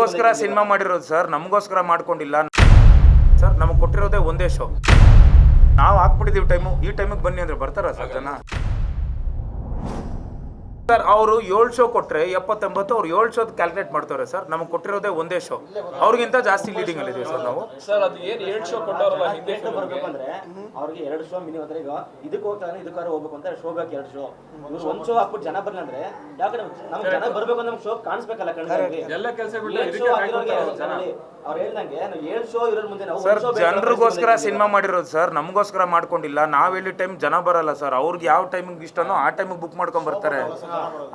ಜನರಿಗೋಸ್ಕರ cinema ಮಾಡಿರೋದು sir, ನಮಗೋಸ್ಕರ ಮಾಡ್ಕೊಂಡಿಲ್ಲ. ಸರ್, ನಮಗೆ ಕೊಟ್ಟಿರೋದೇ ಒಂದೇ ಶೋ ನಾವು ಹಾಕ್ಬಿಟ್ಟಿದ್ದೀವಿ ಟೈಮು ಈ ಟೈಮಿಗೆ ಬನ್ನಿ ಅಂದ್ರೆ ಬರ್ತಾರ ಸರ್ ಜನ? ಸರ್ ಅವರು ಏಳು ಶೋ ಕೊಟ್ಟರೆ ಎಪ್ಪತ್ತೊಂಬತ್ತು ಅವ್ರು ಏಳು ಶೋದ್ ಕ್ಯಾಲ್ಕುಲೇಟ್ ಮಾಡ್ತಾರೆ ಸರ್. ನಮಗೆ ಕೊಟ್ಟಿರೋದೇ ಒಂದೇ ಶೋ ಅವ್ರಿಗಿಂತ ಜಾಸ್ತಿ ಲೀಡಿಂಗ್ ಅಲ್ಲಿ ಸರ್ ನಾವು. ಸರ್ ಅದು ಏನು ಏಳು ಶೋ ಕೊಟ್ಟವ್ರಲ್ಲ ಹಿಂದೆ ಬರಬೇಕು ಅಂದ್ರೆ ಅವ್ರಿಗೆ ಎರಡು ಶೋ ಮಿನಿಮಮ್ ಅಂದ್ರೆ ಈಗ ಇದಕ್ಕೆ ಹೋಗ್ತಾನೆ ಇದಕ್ಕಾರ ಹೋಗ್ಬೇಕು ಅಂತ ಶೋ ಬೇಕು ಎರಡು ಶೋ ಇವ್ರು ಒಂದ್ ಶೋ ಹಾಕ್ಬಿಟ್ಟು ಜನ ಬರಲ್ಲ ಅಂದ್ರೆ ಯಾಕಂದ್ರೆ ನಮ್ಗೆ ಜನ ಬರ್ಬೇಕು ಅಂದ್ರೆ ನಮ್ಗೆ ಶೋ ಕಾಣಿಸ್ಬೇಕಲ್ಲ ಕಣ್ಣಿಗೆ. ಎಲ್ಲ ಕೆಲಸ ಅವ್ರು ಹೇಳ್ದಂಗೆ ನಾವು ಏಳು ಶೋ ಇರೋರ್ ಮುಂದೆ ನಾವು ಸರ್ ಜನರಿಗೋಸ್ಕರ ಸಿನಿಮಾ ಮಾಡಿರೋದು ಸರ್ ನಮಗೋಸ್ಕರ ಮಾಡ್ಕೊಂಡಿಲ್ಲ. ನಾವ್ ಹೇಳಿ ಟೈಮ್ ಜನ ಬರಲ್ಲ ಸರ್. ಅವ್ರಿಗೆ ಯಾವ ಟೈಮಿಂಗ್ ಇಷ್ಟನೋ ಆ ಟೈಮಿಗೆ ಬುಕ್ ಮಾಡ್ಕೊಂಡ್ ಬರ್ತಾರೆ.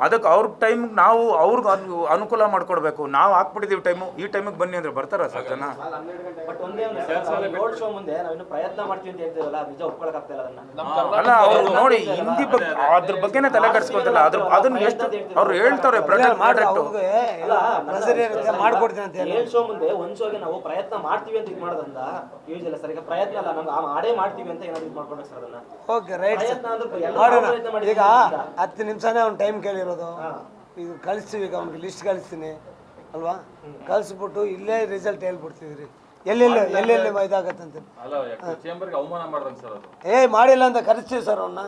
ಅದಕ್ಕೆ ಅವ್ರ ಟೈಮ್ ನಾವು ಅವ್ರಿಗೆ ಅನು- ಅನುಕೂಲ ಮಾಡ್ಕೊಡ್ಬೇಕು. ನಾವು ಹಾಕ್ಬಿಟ್ಟಿದೀವಿ ಟೈಮು ಈ ಟೈಮಿಗೆ ಬನ್ನಿ ಅಂದ್ರೆ ಬರ್ತಾರ ಸರ್ ಜನ? ಬಟ್ ಒಂದೇ ಒಂದು ಶೋ ಮುಂದೆ ನಾವು ಇನ್ನು ಪ್ರಯತ್ನ ಮಾಡ್ತೀವಿ ಅಂತ ಹೇಳ್ತೀವಲ್ಲ ನಿಜ ಒಪ್ಕೊಳಕ್ ಆಗ್ತಾ ಇಲ್ಲ ಅದನ್ನ. ಅಲ್ಲ ಅವ್ರು ನೋಡಿ ಹಿಂದಿ ಬಗ್ಗೆ ಅದ್ರ ಬಗ್ಗೆನೇ ತಲೆ ಕಟ್ಸ್ಕೊತಲ್ಲ ಅದ್ರ ಅದನ್ನ ಎಷ್ಟು ಅವ್ರು ಹೇಳ್ತಾರೆ ಮಾಡ್ಕೊಡ್ತೀನಿ ಅಂತ ಏಳ್ ಶೋ ಮುಂದೆ? ಒಂದ್ ಶೋಗೆ ನಾವು ಪ್ರಯತ್ನ ಮಾಡ್ತೀವಿ ಅಂತ ಇದು ಮಾಡೋದಂತ ಯೂಸ್ ಇಲ್ಲ ಸರ್. ಈಗ ಪ್ರಯತ್ನ ಅಲ್ಲ ನಮ್ಗೆ ಆ ಮಾಡೇ ಮಾಡ್ತೀವಿ ಅಂತ ಏನಾದ್ರು ಇದು ಮಾಡ್ಕೊಂಡ್ರೆ ಸರ್ ಅದನ್ನ. ಓಕೆ ರೈಟ್ ಪ್ರಯತ್ನ ಅಂದ್ರೆ ಈಗ. ಹತ್ತು ನಿಮಿಷನೇ ಅವ್ನು ಟೈಮ್ ಕೇಳಿರೋದು? ಇದು ಕಳಿಸ್ತೀವಿ ಈಗ ಅವ್ನಿಗೆ ಲಿಸ್ಟ್ ಕಳಿಸ್ತೀನಿ ಅಲ್ವಾ? ಕಳಿಸ್ಬಿಟ್ಟು ಇಲ್ಲೇ ರಿಸಲ್ಟ್ ಹೇಳ್ಬಿಡ್ತಿದ್ರಿ. ಎಲ್ಲೆಲ್ಲಿ ಎಲ್ಲೆಲ್ಲಿ ಇದಾಗತ್ತಂತ? ಅಲ್ಲ ಚೇಂಬರ್ಗೆ ಅವಮಾನ ಮಾಡ್ದಂಗ್ ಸರ್ ಅದು. ಏ ಮಾಡಿಲ್ಲ ಅಂತ ಕರೆಸ್ತೀವಿ ಸರ್ ಅವನ್ನ